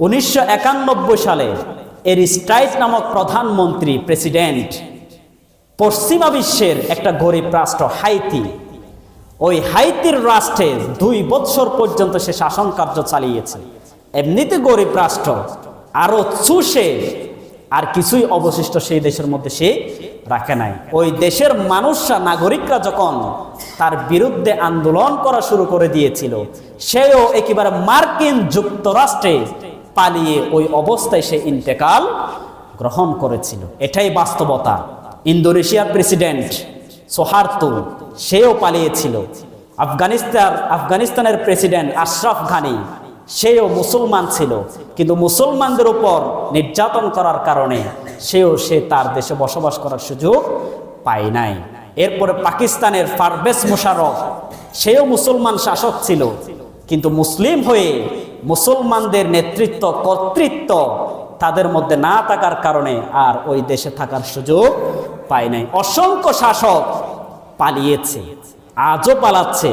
উনিশশো একানব্বই সালে এর স্ট্রাইট নামক প্রধানমন্ত্রী প্রেসিডেন্ট পশ্চিমা বিশ্বের একটা গরিব রাষ্ট্র, হাইতি। ওই হাইতির রাষ্ট্রে দুই বৎসর পর্যন্ত সে শাসন কার্য চালিয়েছে। এমনিতে গরিব রাষ্ট্র আরও চুষে আর কিছুই অবশিষ্ট সেই দেশের মধ্যে সে রাখে নাই। ওই দেশের মানুষরা, নাগরিকরা যখন তার বিরুদ্ধে আন্দোলন করা শুরু করে দিয়েছিল, সেও একেবারে মার্কিন যুক্তরাষ্ট্রে পালিয়ে ওই অবস্থায় সে ইন্তেকাল গ্রহণ করেছিল। এটাই বাস্তবতা। ইন্দোনেশিয়ার প্রেসিডেন্ট সোহার্তু, সেও পালিয়েছিল। আফগানিস্তান, আফগানিস্তানের প্রেসিডেন্ট আশরাফ ঘানি, সেও মুসলমান ছিল। কিন্তু মুসলমানদের উপর নির্যাতন করার কারণে সেও সে তার দেশে বসবাস করার সুযোগ পায় নাই। এরপরে পাকিস্তানের পারভেজ মুশারফ সেও মুসলমান শাসক ছিল। কিন্তু মুসলিম হয়ে মুসলমানদের নেতৃত্ব, কর্তৃত্ব তাদের মধ্যে না থাকার কারণে আর ওই দেশে থাকার সুযোগ পায় নাই। অসংখ্য শাসক পালিয়েছে, আজও পালাচ্ছে।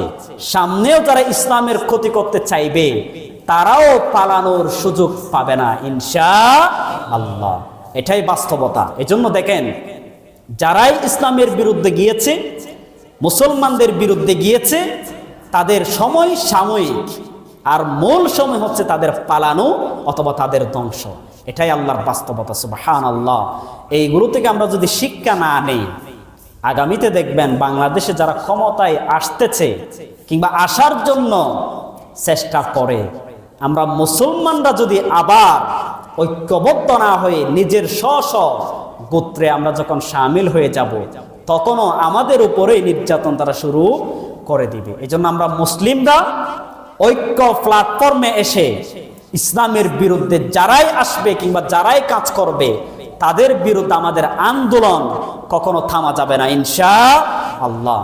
সামনেও যারা ইসলামের ক্ষতি করতে চাইবে, তারাও পালানোর সুযোগ পাবে না ইনশা আল্লাহ এটাই বাস্তবতা। এজন্য দেখেন, যারাই ইসলামের বিরুদ্ধে গিয়েছে, মুসলমানদের বিরুদ্ধে গিয়েছে, তাদের সময় সাময়িক আর মূল সময় হচ্ছে তাদের পালানো অথবা তাদের ধ্বংস। এটাই আল্লাহর বাস্তবতা সুবাহান আল্লাহ এইগুলো থেকে আমরা যদি শিক্ষা না নেই, আগামীতে দেখবেন বাংলাদেশে যারা ক্ষমতায় আসতেছে কিংবা আসার জন্য চেষ্টা করে, আমরা মুসলমানরা যদি আবার ঐক্যবদ্ধ না হয়ে নিজের স্ব গোত্রে আমরা যখন সামিল হয়ে যাব, তখনও আমাদের উপরেই নির্যাতন তারা শুরু করে দিবে। এই জন্য আমরা মুসলিমরা ঐক্য প্ল্যাটফর্মে এসে ইসলামের বিরুদ্ধে যারাই আসবে কিংবা যারাই কাজ করবে, তাদের বিরুদ্ধে আমাদের আন্দোলন কখনো থামা যাবে না, ইনশা আল্লাহ।